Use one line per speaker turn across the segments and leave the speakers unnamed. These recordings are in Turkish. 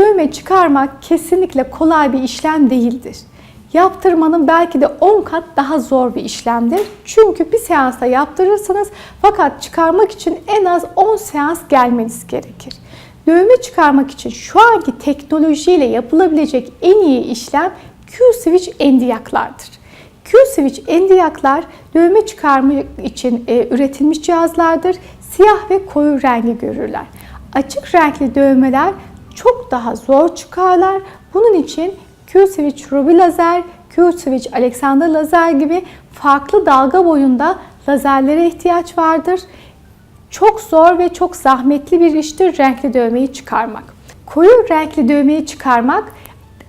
Dövme çıkarmak kesinlikle kolay bir işlem değildir. Yaptırmanın belki de 10 kat daha zor bir işlemdir. Çünkü bir seansta yaptırırsınız fakat çıkarmak için en az 10 seans gelmeniz gerekir. Dövme çıkarmak için şu anki teknolojiyle yapılabilecek en iyi işlem Q-Switch endiyaklardır. Q-Switch endiyaklar dövme çıkarma için e, üretilmiş cihazlardır. Siyah ve koyu rengi görürler. Açık renkli dövmeler çok daha zor çıkarlar. Bunun için Q-Switch Ruby lazer, Q-Switch Alexander lazer gibi farklı dalga boyunda lazerlere ihtiyaç vardır. Çok zor ve çok zahmetli bir iştir renkli dövmeyi çıkarmak. Koyu renkli dövmeyi çıkarmak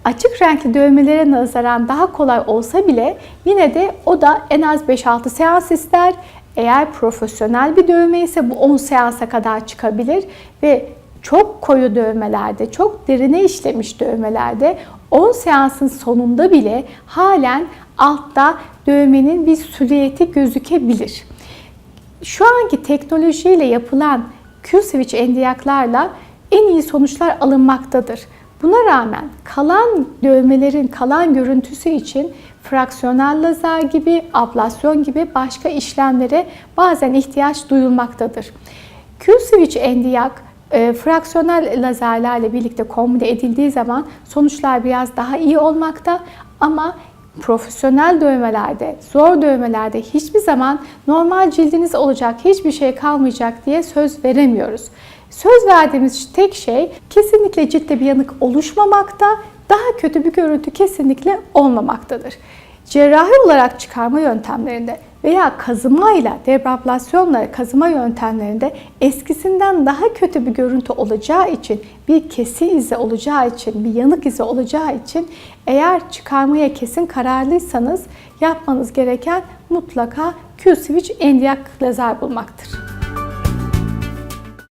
açık renkli dövmelere nazaran daha kolay olsa bile yine de o da en az 5-6 seans ister. Eğer profesyonel bir dövme ise bu 10 seansa kadar çıkabilir ve çok koyu dövmelerde, çok derine işlemiş dövmelerde 10 seansın sonunda bile halen altta dövmenin bir silüeti gözükebilir. Şu anki teknolojiyle yapılan Q-Switch endiyaklarla en iyi sonuçlar alınmaktadır. Buna rağmen kalan dövmelerin kalan görüntüsü için fraksiyonel lazer gibi, ablasyon gibi başka işlemlere bazen ihtiyaç duyulmaktadır. Q-Switch endiyak e, fraksiyonel lazerlerle birlikte kombine edildiği zaman sonuçlar biraz daha iyi olmakta ama profesyonel dövmelerde, zor dövmelerde hiçbir zaman normal cildiniz olacak, hiçbir şey kalmayacak diye söz veremiyoruz. Söz verdiğimiz tek şey kesinlikle ciltte bir yanık oluşmamakta, daha kötü bir görüntü kesinlikle olmamaktadır. Cerrahi olarak çıkarma yöntemlerinde veya kazımayla, debrablasyonla kazıma yöntemlerinde eskisinden daha kötü bir görüntü olacağı için, bir kesi izi olacağı için, bir yanık izi olacağı için eğer çıkarmaya kesin kararlıysanız yapmanız gereken mutlaka Q-Switch endiyak lazer bulmaktır.